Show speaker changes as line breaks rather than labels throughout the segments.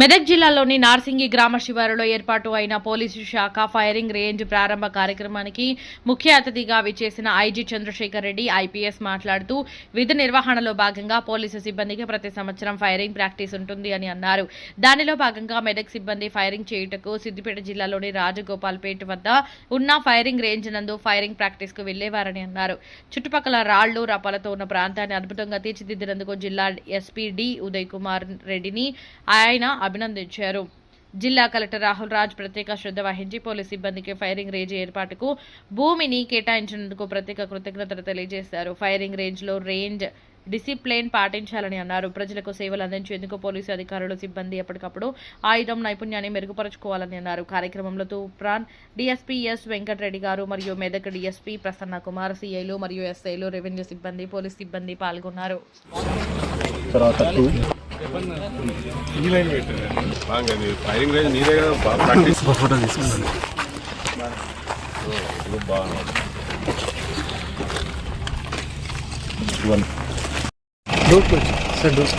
మెదక్ జిల్లాలోని నార్సింగి గ్రామ శివారులో ఏర్పాటు అయిన పోలీసు శాఖ ఫైరింగ్ రేంజ్ ప్రారంభ కార్యక్రమానికి ముఖ్య అతిథిగా విచ్చేసిన ఐజీ చంద్రశేఖర్ రెడ్డి ఐపీఎస్ మాట్లాడుతూ విధి నిర్వహణలో భాగంగా పోలీసు సిబ్బందికి ప్రతి సంవత్సరం ఫైరింగ్ ప్రాక్టీస్ ఉంటుంది అని అన్నారు. దానిలో భాగంగా మెదక్ సిబ్బంది ఫైరింగ్ చేయుటకు సిద్దిపేట జిల్లాలోని రాజగోపాల్పేట వద్ద ఉన్న ఫైరింగ్ రేంజ్ నందు ఫైరింగ్ ప్రాక్టీస్కు వెళ్ళేవారని అన్నారు. చుట్టుపక్కల రాళ్ళు రపాలతో ఉన్న ప్రాంతాన్ని అద్భుతంగా తీర్చిదిద్దినందుకు జిల్లా ఎస్పీ డి ఉదయ్ కుమార్ రెడ్డిని ఆయన అభినందించారు. జిల్లా కలెక్టర్ రాహుల్ రాజ్ ప్రత్యేక శ్రద్ధ వహించి పోలీస్ సిబ్బందికి ఫైరింగ్ రేంజ్ ఏర్పాటుకు భూమిని కేటాయించినందుకు ప్రత్యేక కృతజ్ఞతలు తెలియజేశారు. ఫైరింగ్ రేంజ్లో రేంజ్ డిసిప్లిన్ పాటించాలని అన్నారు. ప్రజలకు సేవలు అందించేందుకు పోలీసు అధికారులు సిబ్బంది ఎప్పటికప్పుడు ఆయుధం నైపుణ్యాన్ని మెరుగుపరుచుకోవాలని అన్నారు. కార్యక్రమంలో తూప్రాన్ డిఎస్పీ ఎస్ వెంకటరెడ్డి గారు మరియు మెదక్ డిఎస్పీ ప్రసన్న కుమార్ సిఐలు మరియు ఎస్ఐలు రెవెన్యూ సిబ్బంది పోలీస్ సిబ్బంది పాల్గొన్నారు.
ఈ లైన్ పెట్టారు బాగా అది ఫైరింగ్ రేంజ్ నీదే కదా బాగా ప్రాక్టీస్
ఒక ఫోటో తీసుకున్నాను
బాగా
వన్ డోర్ సార్ డోర్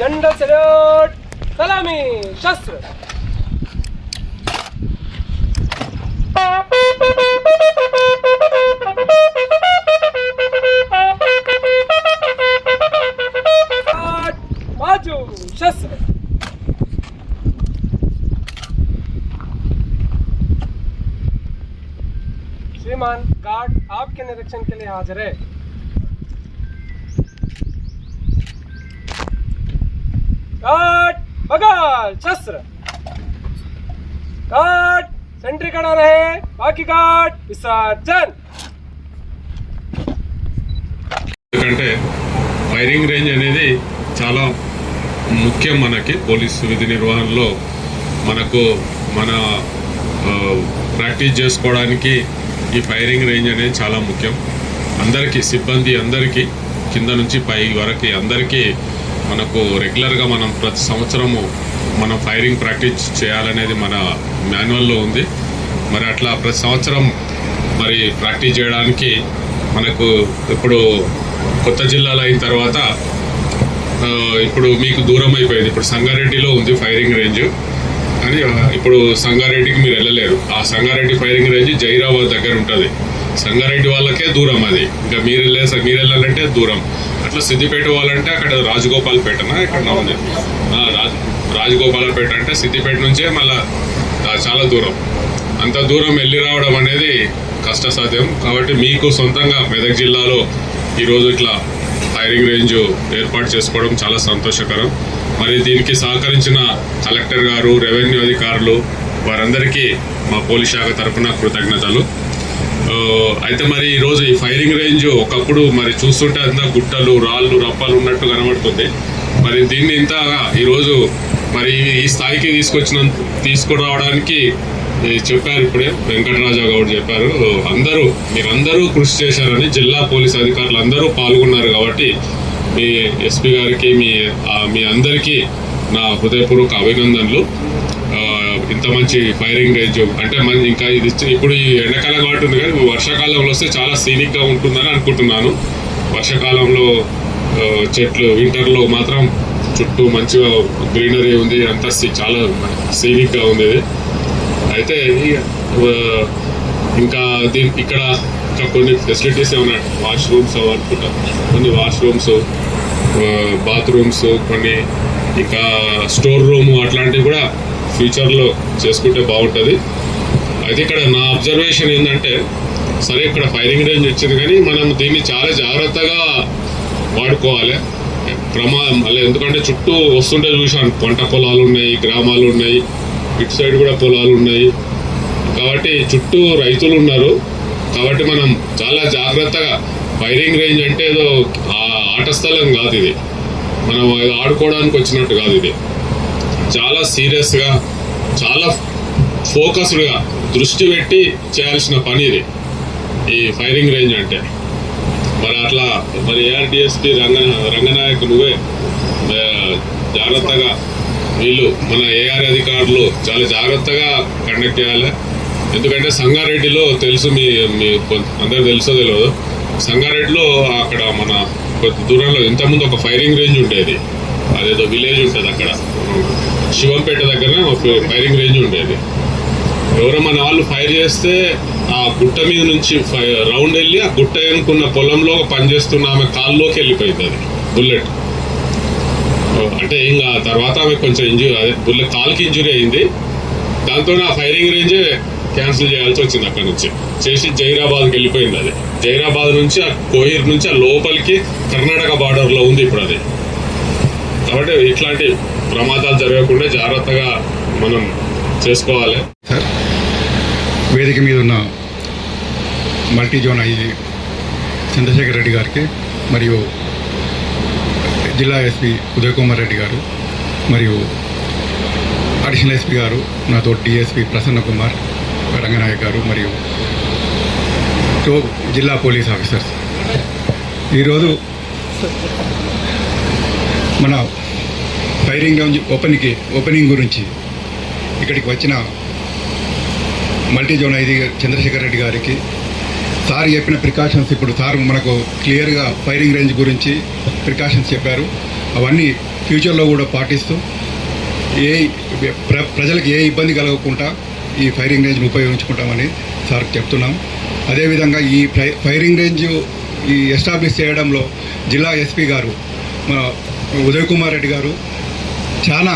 झंडा सल्यूट सलामी शस्त्र के लिए हाजिर है काट बगाल शस्त्र काट सेंट्री खड़ा रहे बाकी काट विसर्जन
ఎందుకంటే ఫైరింగ్ రేంజ్ అనేది చాలా ముఖ్యం మనకి పోలీసు విధి నిర్వహణలో మనకు మన ఆ, ప్రాక్టీస్ చేసుకోవడానికి ఈ ఫైరింగ్ రేంజ్ అనేది చాలా ముఖ్యం అందరికీ సిబ్బంది అందరికీ కింద నుంచి పై వరకు అందరికీ మనకు రెగ్యులర్గా మనం ప్రతి సంవత్సరము మనం ఫైరింగ్ ప్రాక్టీస్ చేయాలనేది మన మాన్యువల్లో ఉంది. మరి అట్లా ప్రతి సంవత్సరం మరి ప్రాక్టీస్ చేయడానికి మనకు ఇప్పుడు కొత్త జిల్లాలు అయిన తర్వాత ఇప్పుడు మీకు దూరం అయిపోయింది. ఇప్పుడు సంగారెడ్డిలో ఉంది ఫైరింగ్ రేంజ్. కానీ ఇప్పుడు సంగారెడ్డికి మీరు వెళ్ళలేరు. ఆ సంగారెడ్డి ఫైరింగ్ రేంజ్ జైరాబాద్ దగ్గర ఉంటుంది. సంగారెడ్డి వాళ్ళకే దూరం అది. ఇంకా మీరు వెళ్ళే మీరు వెళ్ళాలంటే దూరం. అట్లా సిద్దిపేట వాళ్ళంటే అక్కడ రాజగోపాల్పేటనా ఇక్కడ ఉంది. రాజ్ రాజగోపాలపేట అంటే సిద్దిపేట నుంచే మళ్ళా చాలా దూరం. అంత దూరం వెళ్ళి రావడం అనేది కష్టసాధ్యం. కాబట్టి మీకు సొంతంగా మెదక్ జిల్లాలో ఈరోజు ఇట్లా ఫైరింగ్ రేంజ్ ఏర్పాటు చేసుకోవడం చాలా సంతోషకరం. మరి దీనికి సహకరించిన కలెక్టర్ గారు రెవెన్యూ అధికారులు వారందరికీ మా పోలీస్ శాఖ తరఫున కృతజ్ఞతలు. అయితే మరి ఈరోజు ఈ ఫైరింగ్ రేంజ్ ఒకప్పుడు మరి చూస్తుంటే అంతా గుట్టలు రాళ్ళు రప్పలు ఉన్నట్టు కనబడుతుంది. మరి దీన్ని ఇంత ఈరోజు మరి ఈ స్థాయికి తీసుకొచ్చిన తీసుకురావడానికి చెప్పారు ఇప్పుడే వెంకటరాజా గౌడ్ చెప్పారు. అందరూ మీరందరూ కృషి చేశారని జిల్లా పోలీస్ అధికారులు అందరూ పాల్గొన్నారు కాబట్టి మీ ఎస్పీ గారికి మీ మీ అందరికీ నా హృదయపూర్వక అభినందనలు. ఇంత మంచి ఫైరింగ్ రేంజ్ అంటే మన ఇంకా ఇది ఇప్పుడు ఈ ఎండాకాలం కాబట్టి ఉంది కానీ వర్షాకాలంలో వస్తే చాలా సీనిక్గా ఉంటుందని అనుకుంటున్నాను. వర్షాకాలంలో చెట్లు వింటర్లో మాత్రం చుట్టూ మంచిగా గ్రీనరీ ఉంది అంతా చాలా సీనిక్గా ఉంది ఇది. అయితే ఇంకా దీని ఇక్కడ ఇంకా కొన్ని ఫెసిలిటీస్ ఏమన్నా వాష్రూమ్స్ అనుకుంటా. కొన్ని వాష్రూమ్స్ బాత్రూమ్స్ కొన్ని ఇంకా స్టోర్ రూమ్ అట్లాంటివి కూడా ఫ్యూచర్లో చేసుకుంటే బాగుంటుంది. అయితే ఇక్కడ నా అబ్జర్వేషన్ ఏంటంటే సరే ఇక్కడ ఫైరింగ్ రేంజ్ వచ్చింది కానీ మనం దీన్ని చాలా జాగ్రత్తగా వాడుకోవాలి. ప్రమాదం మళ్ళీ ఎందుకంటే చుట్టూ వస్తుంటే చూశాను పంట పొలాలు ఉన్నాయి గ్రామాలు ఉన్నాయి ఇటు సైడ్ కూడా పొలాలు ఉన్నాయి. కాబట్టి చుట్టూ రైతులు ఉన్నారు. కాబట్టి మనం చాలా జాగ్రత్తగా ఫైరింగ్ రేంజ్ అంటే ఏదో ఆట స్థలం కాదు ఇది. మనం ఏదో ఆడుకోవడానికి వచ్చినట్టు కాదు ఇది. చాలా సీరియస్గా చాలా ఫోకస్డ్గా దృష్టి పెట్టి చేయాల్సిన పని ఇది. ఈ ఫైరింగ్ రేంజ్ అంటే. మరి అట్లా మరి ఏఆర్డిఎస్పి రంగ రంగనాయక్ నువ్వే జాగ్రత్తగా వీళ్ళు మన ఏఆర్ అధికారులు చాలా జాగ్రత్తగా కండక్ట్ చేయాలి. ఎందుకంటే సంగారెడ్డిలో తెలుసు మీ మీ అందరు తెలుసో తెలియదు సంగారెడ్డిలో అక్కడ మన కొద్ది దూరంలో ఇంతకుముందు ఒక ఫైరింగ్ రేంజ్ ఉండేది. అదేదో విలేజ్ ఉంటుంది అక్కడ. శివంపేట దగ్గర ఒక ఫైరింగ్ రేంజ్ ఉండేది. ఎవరో మన వాళ్ళు ఫైర్ చేస్తే ఆ గుట్ట మీద నుంచి ఫై- రౌండ్ వెళ్ళి ఆ గుట్ట ఎనుకున్న పొలంలో పనిచేస్తున్న ఆమె కాల్లోకి వెళ్ళిపోయింది అది బుల్లెట్. అంటే ఇంకా తర్వాత ఆమె కొంచెం ఇంజురీ అదే బుల్లెట్ కాల్కి ఇంజురీ అయింది. దాంతో ఆ ఫైరింగ్ రేంజే క్యాన్సిల్ చేయాల్సి వచ్చింది అక్కడ నుంచి. చేసి జైరాబాద్కి వెళ్ళిపోయింది అది. జైరాబాద్ నుంచి ఆ కోహిర్ నుంచి ఆ లోపలికి కర్ణాటక బార్డర్లో ఉంది ఇప్పుడు అది. కాబట్టి ఇట్లాంటి ప్రమాదాలు జరగకుండా జాగ్రత్తగా మనం చేసుకోవాలి.
సార్ వేదిక మీద ఉన్న multi zone IG Chandrasekhar Reddy garu మరియు జిల్లా ఎస్పీ ఉదయ్ కుమార్ రెడ్డి గారు మరియు అడిషనల్ ఎస్పీ గారు నాతో డిఎస్పీ ప్రసన్న కుమార్ రంగనాయక్ గారు మరియు జిల్లా పోలీస్ ఆఫీసర్స్. ఈరోజు మన ఫైరింగ్ రేంజ్ ఓపెనింగ్ ఓపెనింగ్ గురించి ఇక్కడికి వచ్చిన మల్టీ జోన్ ఐది చంద్రశేఖర్ రెడ్డి గారికి సార్ చెప్పిన ప్రికాషన్స్ ఇప్పుడు సార్ మనకు క్లియర్గా ఫైరింగ్ రేంజ్ గురించి ప్రికాషన్స్ చెప్పారు. అవన్నీ ఫ్యూచర్లో కూడా పాటిస్తూ ఏ ప్ర ప్రజలకు ఏ ఇబ్బంది కలగకుండా ఈ ఫైరింగ్ రేంజ్ని ఉపయోగించుకుంటామని సార్ చెప్తున్నాం. అదేవిధంగా ఈ ఫై ఫైరింగ్ రేంజ్ ఈ ఎస్టాబ్లిష్ చేయడంలో జిల్లా ఎస్పీ గారు మన ఉదయ్ కుమార్ రెడ్డి గారు చాలా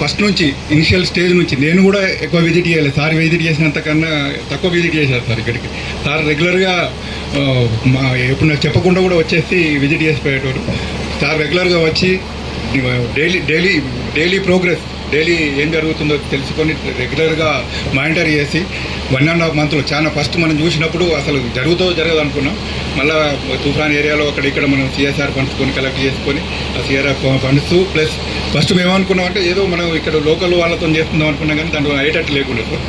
ఫస్ట్ నుంచి ఇనిషియల్ స్టేజ్ నుంచి నేను కూడా ఎక్కువ విజిట్ చేయలేదు. సార్ విజిట్ చేసినంత కన్నా తక్కువ విజిట్ చేశారు సార్ ఇక్కడికి. సార్ రెగ్యులర్గా మా ఎప్పుడు నాకు చెప్పకుండా కూడా వచ్చేసి విజిట్ చేసిపోయేటోడు సార్ రెగ్యులర్గా వచ్చి daily daily daily progress daily ఏం జరుగుతుందో తెలుసుకొని రెగ్యులర్గా మానిటర్ చేసి వన్ అండ్ హాఫ్ మంత్లో చాలా ఫస్ట్ మనం చూసినప్పుడు అసలు జరుగుతో జరగదు అనుకున్నాం. మళ్ళీ తుఫాన్ ఏరియాలో అక్కడ ఇక్కడ మనం సిఎస్ఆర్ ఫండ్స్ కొని కలెక్ట్ చేసుకొని ఆ సిఆర్ఆర్ ఫండ్స్ ప్లస్ ఫస్ట్ మేము అనుకున్నాం అంటే ఏదో మనం ఇక్కడ లోకల్ వాళ్ళతో చేస్తుందాం అనుకున్నాం కానీ దాంట్లో అయ్యేటట్టు లేకుండా సార్.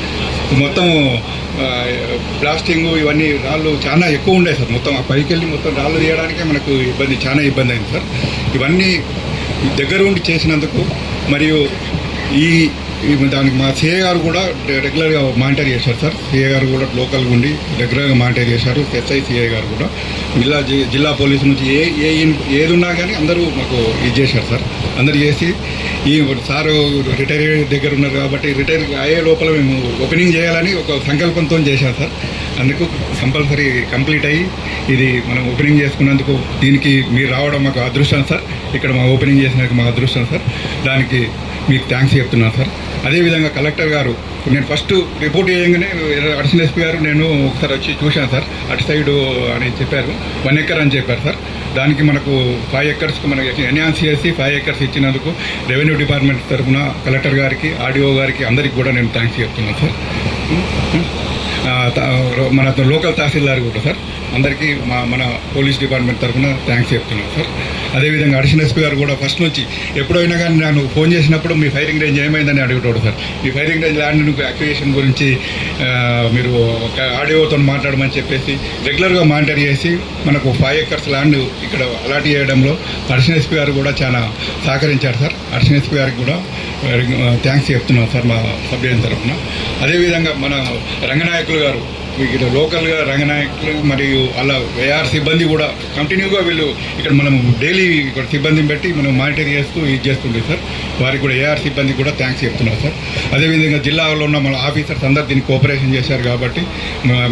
మొత్తం ఆ, బ్లాస్టింగ్ ఇవన్నీ రాళ్ళు చాలా ఎక్కువ ఉండే సార్. మొత్తం ఆ పైకి వెళ్ళి మొత్తం రాళ్ళు తీయడానికే మనకు ఇబ్బంది చాలా ఇబ్బంది అయింది సార్. ఇవన్నీ దగ్గర ఉండి చేసినందుకు మరియు ఈ దానికి మా సిఏ గారు కూడా రెగ్యులర్గా మానిటర్ చేశారు సార్. సిఏ గారు కూడా లోకల్ ఉండి రెగ్యులర్గా మానిటర్ చేశారు. ఎస్ఐ సిఏ గారు కూడా. జిల్లా జిల్లా పోలీసు నుంచి ఏ ఏ ఏది ఉన్నా కానీ అందరూ మాకు ఇది చేశారు సార్. అందరు చేసి ఈ సారు రిటైర్ దగ్గర ఉన్నారు కాబట్టి రిటైర్ అయ్యే లోపల మేము ఓపెనింగ్ చేయాలని ఒక సంకల్పంతో చేశాం సార్. అందుకు కంపల్సరీ కంప్లీట్ అయ్యి ఇది మనం ఓపెనింగ్ చేసుకున్నందుకు దీనికి మీరు రావడం మాకు అదృష్టం సార్. ఇక్కడ మా ఓపెనింగ్ చేసినందుకు మా అదృష్టం సార్. దానికి మీకు థ్యాంక్స్ చెప్తున్నాను సార్. అదేవిధంగా కలెక్టర్ గారు నేను ఫస్ట్ రిపోర్ట్ చేయగానే అడిషనల్ ఎస్పీ గారు నేను ఒకసారి వచ్చి చూశాను సార్. అటు సైడు అని చెప్పారు. వన్ ఎకర్ అని చెప్పారు సార్. దానికి మనకు ఫైవ్ ఎకర్స్కి మనకి ఎన్హాన్స్ చేసి ఫైవ్ ఎకర్స్ ఇచ్చినందుకు రెవెన్యూ డిపార్ట్మెంట్ తరఫున కలెక్టర్ గారికి ఆర్డీఓ గారికి అందరికి కూడా నేను థ్యాంక్స్ చెప్తున్నాను సార్. మన లోకల్ తహసీల్దార్ కూడా సార్. అందరికీ మా మన పోలీస్ డిపార్ట్మెంట్ తరఫున థ్యాంక్స్ చెప్తున్నాను సార్ అదేవిధంగా అడిషనల్ ఎస్పీ గారు కూడా ఫస్ట్ నుంచి ఎప్పుడైనా కానీ నేను ఫోన్ చేసినప్పుడు మీ ఫైరింగ్ రేంజ్ ఏమైందని అడుగుతాడు సార్ మీ ఫైరింగ్ రేంజ్ ల్యాండ్ అక్విజిషన్ గురించి మీరు ఒక ఆడియోతో మాట్లాడమని చెప్పేసి రెగ్యులర్గా మానిటర్ చేసి మనకు ఫైవ్ ఎకర్స్ ల్యాండ్ ఇక్కడ అలాట్ చేయడంలో అడిషనల్ ఎస్పీ గారు కూడా చాలా సహకరించారు సార్ అడిషనల్ ఎస్పీ గారికి కూడా థ్యాంక్స్ చెప్తున్నాం సార్ మా సభ్యుల తరఫున. అదేవిధంగా మన రంగనాయకులు గారు ఇక్కడ లోకల్గా రంగనాయకులు మరియు అలా ఏఆర్ సిబ్బంది కూడా కంటిన్యూగా వీళ్ళు ఇక్కడ మనం డైలీ ఇక్కడ సిబ్బందిని బట్టి మనం మానిటర్ చేస్తూ ఇది చేస్తుండే సార్. వారికి కూడా ఏఆర్ సిబ్బంది కూడా థ్యాంక్స్ చెప్తున్నాం సార్. అదేవిధంగా జిల్లాలో ఉన్న మన ఆఫీసర్స్ అందరు దీన్ని కోఆపరేషన్ చేశారు కాబట్టి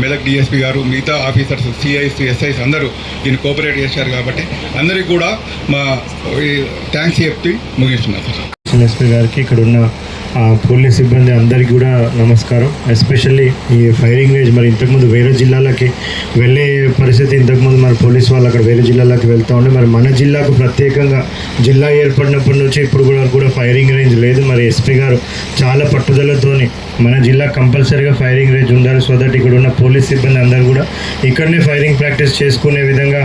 మెదక్ డిఎస్పీ గారు మిగతా ఆఫీసర్స్ సిఐస్ ఎస్ఐస్ అందరూ దీన్ని కోఆపరేట్ చేశారు కాబట్టి అందరికీ కూడా మా థ్యాంక్స్ చెప్తూ ముగిస్తున్నాం సార్.
ఎస్పీ గారికి ఇక్కడ ఉన్న పోలీస్ సిబ్బంది అందరికీ కూడా నమస్కారం. ఎస్పెషల్లీ ఈ ఫైరింగ్ రేంజ్ మరి ఇంతకుముందు వేరే జిల్లాలకి వెళ్ళే పరిస్థితి ఇంతకుముందు మరి పోలీస్ వాళ్ళు అక్కడ వేరే జిల్లాలకు వెళ్తూ ఉండే. మరి మన జిల్లాకు ప్రత్యేకంగా జిల్లా ఏర్పడినప్పటి నుంచి ఇప్పుడు కూడా కూడా ఫైరింగ్ రేంజ్ లేదు. మరి ఎస్పీ గారు చాలా పట్టుదలతోని మన జిల్లా కంపల్సరీగా ఫైరింగ్ రేంజ్ ఉండాలి. సో దట్ ఇక్కడ ఉన్న పోలీస్ సిబ్బంది అందరూ కూడా ఇక్కడనే ఫైరింగ్ ప్రాక్టీస్ చేసుకునే విధంగా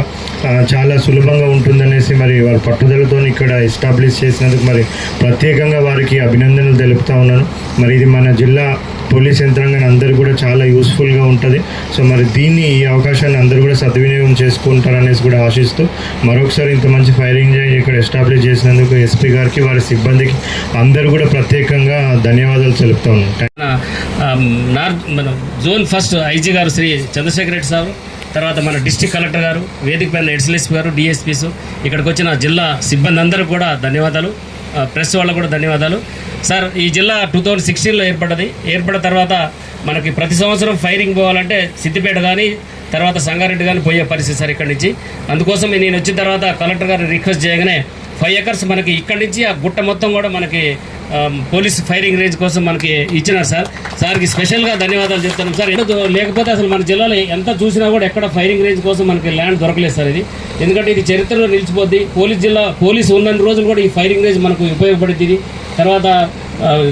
చాలా సులభంగా ఉంటుందనేసి మరి వారి పట్టుదలతో ఇక్కడ ఎస్టాబ్లిష్ చేసినందుకు మరి ప్రత్యేకంగా వారికి అభినందనలు తెలుపుతా ఉన్నాను. మరి ఇది మన జిల్లా పోలీస్ యంత్రాంగాన్ని అందరూ కూడా చాలా యూస్ఫుల్గా ఉంటుంది. సో మరి దీన్ని ఈ అవకాశాన్ని అందరూ కూడా సద్వినియోగం చేసుకుంటారనేసి కూడా ఆశిస్తూ మరొకసారి ఇంత మంచి ఫైరింగ్ రేంజ్ ఇక్కడ ఎస్టాబ్లిష్ చేసినందుకు ఎస్పీ గారికి వారి సిబ్బందికి అందరూ కూడా ప్రత్యేకంగా ధన్యవాదాలు తెలుపుతా ఉన్నాను.
నార్త్ మన జోన్ ఫస్ట్ ఐజీ గారు శ్రీ చంద్రశేఖర్ రెడ్డి సార్ తర్వాత మన డిస్టిక్ కలెక్టర్ గారు వేదిక పైన ఎడిషనల్ గారు డిఎస్పీస్ ఇక్కడికి వచ్చిన జిల్లా సిబ్బంది అందరూ కూడా ధన్యవాదాలు. ప్రెస్ వాళ్ళకు కూడా ధన్యవాదాలు. సార్ ఈ జిల్లా టూ థౌజండ్ సిక్స్టీన్లో ఏర్పడ్డది. ఏర్పడిన తర్వాత మనకి ప్రతి సంవత్సరం ఫైరింగ్ పోవాలంటే సిద్దిపేట కానీ తర్వాత సంగారెడ్డి కానీ పోయే పరిస్థితి సార్ ఇక్కడి నుంచి. అందుకోసం నేను వచ్చిన తర్వాత కలెక్టర్ గారు రిక్వెస్ట్ చేయగానే ఫైవ్ ఎకర్స్ మనకి ఇక్కడి నుంచి ఆ గుట్ట మొత్తం కూడా మనకి పోలీస్ ఫైరింగ్ రేంజ్ కోసం మనకి ఇచ్చినారు సార్. సార్కి స్పెషల్గా ధన్యవాదాలు చెప్తున్నాం సార్. ఎందుకు లేకపోతే అసలు మన జిల్లాలో ఎంత చూసినా కూడా ఎక్కడ ఫైరింగ్ రేంజ్ కోసం మనకి ల్యాండ్ దొరకలేదు సార్ ఇది. ఎందుకంటే ఇది చరిత్రలో నిలిచిపోద్ది. పోలీస్ జిల్లా పోలీస్ ఉన్నన్ని రోజులు కూడా ఈ ఫైరింగ్ రేంజ్ మనకు ఉపయోగపడుతుంది తర్వాత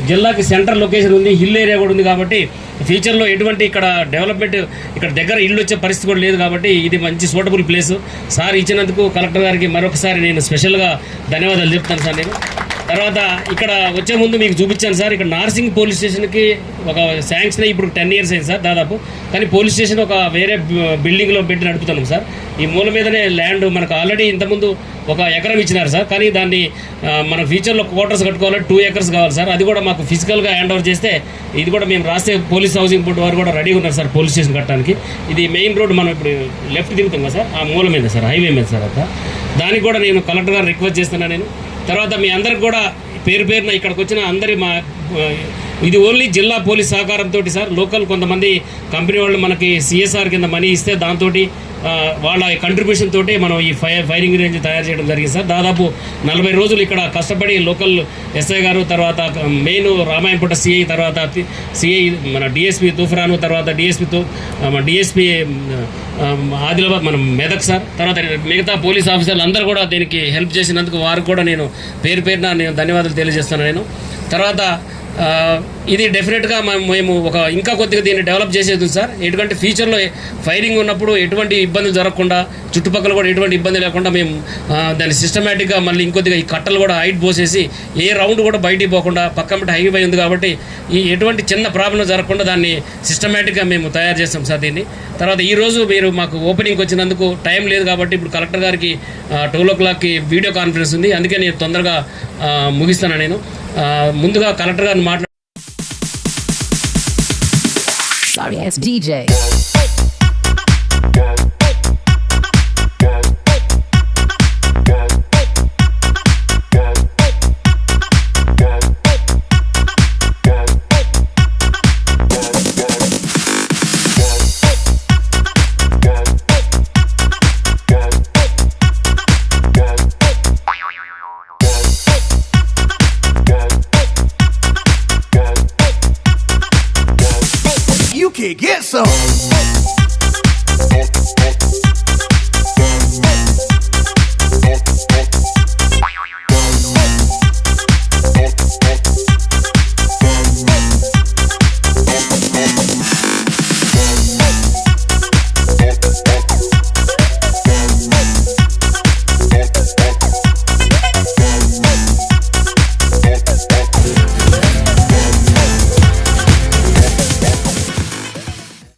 జిల్లాకి సెంటర్ లొకేషన్ ఉంది హిల్ ఏరియా కూడా ఉంది కాబట్టి ఫ్యూచర్లో ఎటువంటి ఇక్కడ డెవలప్మెంట్ ఇక్కడ దగ్గర ఇల్లు వచ్చే పరిస్థితి కూడా లేదు కాబట్టి ఇది మంచి సూటబుల్ ప్లేస్ సార్ ఇచ్చినందుకు కలెక్టర్ గారికి మరొకసారి నేను స్పెషల్గా ధన్యవాదాలు చెప్తాను సార్ నేను. తర్వాత ఇక్కడ వచ్చే ముందు మీకు చూపించాను సార్. ఇక్కడ నార్సింగ్ పోలీస్ స్టేషన్కి ఒక శాంక్షన్ ఇప్పుడు టెన్ ఇయర్స్ అయింది సార్ దాదాపు. కానీ పోలీస్ స్టేషన్ ఒక వేరే బిల్డింగ్లో పెట్టి నడుపుతున్నాం సార్. ఈ మూల మీదనే ల్యాండ్ మనకు ఆల్రెడీ ఇంతకుముందు ఒక ఎకరం ఇచ్చినారు సార్. కానీ దాన్ని మన ఫ్యూచర్లో క్వార్టర్స్ కట్టుకోవాలంటే టూ ఎకర్స్ కావాలి సార్. అది కూడా మాకు ఫిజికల్గా హ్యాండ్ ఓవర్ చేస్తే ఇది కూడా మేము రాస్తే పోలీస్ హౌసింగ్ బోర్డు వారు కూడా రెడీగా ఉన్నారు సార్ పోలీస్ స్టేషన్ కట్టడానికి. ఇది మెయిన్ రోడ్ మనం ఇప్పుడు లెఫ్ట్ దిగుతాం కదా సార్. ఆ మూల మీద సార్ హైవే మీద సార్ అంతా. దానికి కూడా నేను కలెక్టర్ గారు రిక్వెస్ట్ చేస్తున్నాను నేను. తర్వాత మీ అందరికి కూడా పేరు పేరున ఇక్కడికి వచ్చిన అందరి మా ఇది ఓన్లీ జిల్లా పోలీస్ సహకారంతో సార్. లోకల్ కొంతమంది కంపెనీ వాళ్ళు మనకి సిఎస్ఆర్ కింద మనీ ఇస్తే దాంతో వాళ్ళ కంట్రిబ్యూషన్ తోటే మనం ఈ ఫైర్ ఫైరింగ్ రేంజ్ తయారు చేయడం జరిగింది సార్. దాదాపు నలభై రోజులు ఇక్కడ కష్టపడి లోకల్ ఎస్ఐ గారు తర్వాత మెయిన్ రామాయంపేట సిఐ తర్వాత సిఐ మన డిఎస్పి తుఫరాను తర్వాత డిఎస్పితో డిఎస్పి ఆదిలాబాద్ మనం మెదక్ సార్. తర్వాత మిగతా పోలీస్ ఆఫీసర్లు అందరూ కూడా దీనికి హెల్ప్ చేసినందుకు వారికి కూడా నేను పేరు పేరున నేను ధన్యవాదాలు తెలియజేస్తాను నేను. తర్వాత ఇది డెఫినెట్గా మేము మేము ఒక ఇంకా కొద్దిగా దీన్ని డెవలప్ చేసేది సార్. ఎందుకంటే ఫ్యూచర్లో ఫైరింగ్ ఉన్నప్పుడు ఎటువంటి ఇబ్బందులు జరగకుండా చుట్టుపక్కల కూడా ఎటువంటి ఇబ్బంది లేకుండా మేము దాన్ని సిస్టమేటిక్గా మళ్ళీ ఇంకొద్దిగా ఈ కట్టలు కూడా హైట్ పోసేసి ఏ రౌండ్ కూడా బయటికి పోకుండా పక్క మట్టి హైవే ఉంది కాబట్టి ఈ ఎటువంటి చిన్న ప్రాబ్లం జరగకుండా దాన్ని సిస్టమేటిక్గా మేము తయారు చేస్తాం సార్ దీన్ని. తర్వాత ఈరోజు మీరు మాకు ఓపెనింగ్ వచ్చినందుకు టైం లేదు కాబట్టి ఇప్పుడు కలెక్టర్ గారికి ట్వెల్వ్ ఓ క్లాక్కి వీడియో కాన్ఫరెన్స్ ఉంది. అందుకే నేను తొందరగా ముగిస్తాను నేను. ముందుగా కలెక్టర్ గారిని మాట్లాడి